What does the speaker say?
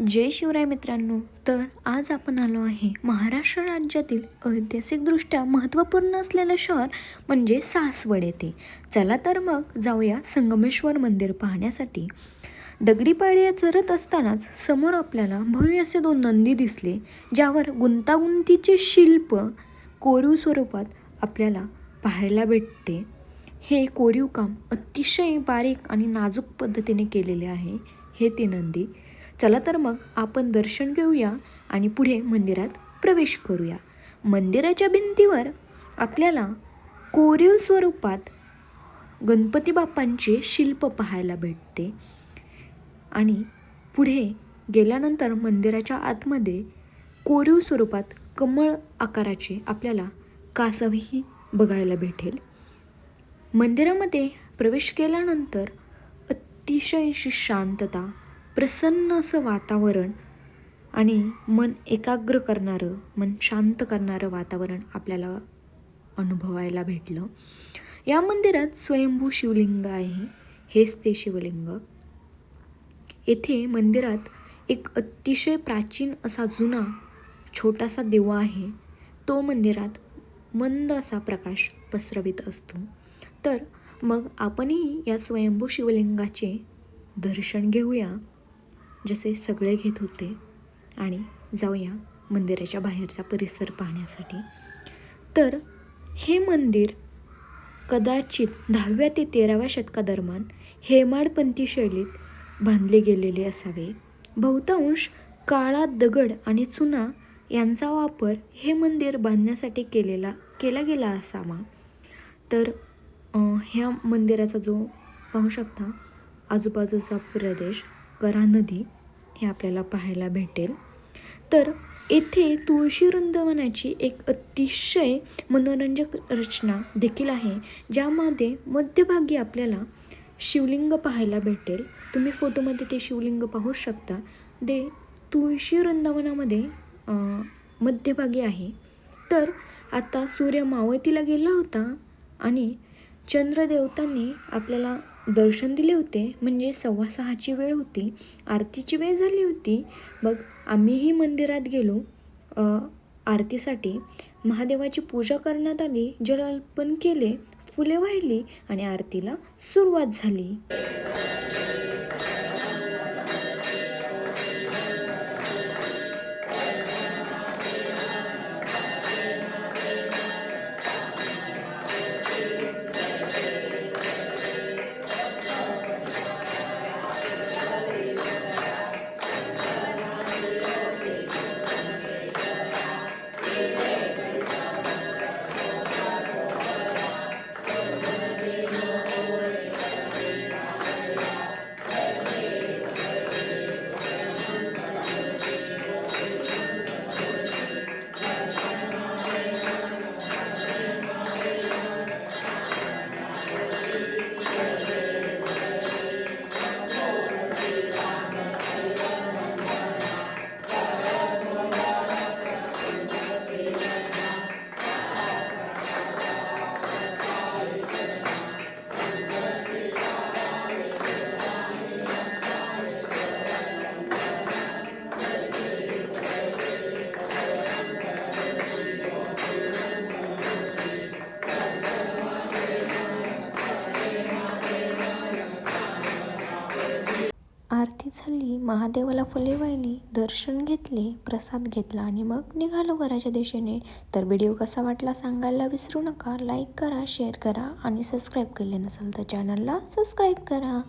जय शिवराय मित्रांनो. तर आज आपण आलो आहे महाराष्ट्र राज्यातील ऐतिहासिकदृष्ट्या महत्त्वपूर्ण असलेलं शहर म्हणजे सासवड येथे. चला तर मग जाऊया संगमेश्वर मंदिर पाहण्यासाठी. दगडी पाड्या चरत असतानाच समोर आपल्याला भव्य असे दोन नंदी दिसले ज्यावर गुंतागुंतीचे शिल्प कोरीव स्वरूपात आपल्याला पाहायला भेटते. हे कोरीव काम अतिशय बारीक आणि नाजूक पद्धतीने केलेले आहे. हे ते नंदी चला तर मग आपण दर्शन घेऊया आणि पुढे मंदिरात प्रवेश करूया. मंदिराच्या भिंतीवर आपल्याला कोरीव स्वरूपात गणपती बाप्पांचे शिल्प पाहायला भेटते. आणि पुढे गेल्यानंतर मंदिराच्या आतमध्ये कोरीव स्वरूपात कमळ आकाराचे आपल्याला कासवही बघायला भेटेल. मंदिरामध्ये प्रवेश केल्यानंतर अतिशय शांतता प्रसन्न असं वातावरण आणि मन एकाग्र करणारं मन शांत करणारं वातावरण आपल्याला अनुभवायला भेटलं. या मंदिरात स्वयंभू शिवलिंग आहे. हेच ते शिवलिंग. येथे मंदिरात एक अतिशय प्राचीन असा जुना छोटासा दिवा आहे. तो मंदिरात मंद असा प्रकाश पसरवित असतो. तर मग आपणही या स्वयंभू शिवलिंगाचे दर्शन घेऊया. जसे सगळे घेत होते. आणि जाऊया मंदिराच्या बाहेरचा परिसर पाहण्यासाठी. तर हे मंदिर कदाचित दहाव्या ते तेराव्या शतकादरम्यान हेमाडपंथी शैलीत बांधले गेलेले असावे. बहुतांश काळा दगड आणि चुना यांचा वापर हे मंदिर बांधण्यासाठी केलेला केला गेला असावा. तर ह्या मंदिराचा जो पाहू शकता आजूबाजूचा प्रदेश करा नदी हे आपल्याला पाहायला भेटेल. तर येथे तुळशी वृंदावनाची एक अतिशय मनोरंजक रचना देखील आहे ज्यामध्ये मध्यभागी आपल्याला शिवलिंग पाहायला भेटेल. तुम्ही फोटोमध्ये ते शिवलिंग पाहू शकता. ते तुळशी वृंदावनामध्ये मध्यभागी आहे. तर आता सूर्य मावळतीला गेला होता आणि चंद्रदेवतांनी आपल्याला दर्शन दिले होते. म्हणजे सव्वा सहाची वेळ होती. आरतीची वेळ झाली होती. मग आम्हीही मंदिरात गेलो. आरतीसाठी. महादेवाची पूजा करण्यात आली. जल अर्पण केले. फुले वाहिली आणि आरतीला सुरुवात झाली. आरती झाली महादेवाला फुले वाहिली दर्शन घेतले प्रसाद घेतला आणि मग निघालो घराच्या दिशेने. तर व्हिडिओ कसा वाटला सांगायला विसरू नका. लाईक करा शेअर करा आणि सबस्क्राईब केले नसेल तर चॅनलला सबस्क्राईब करा.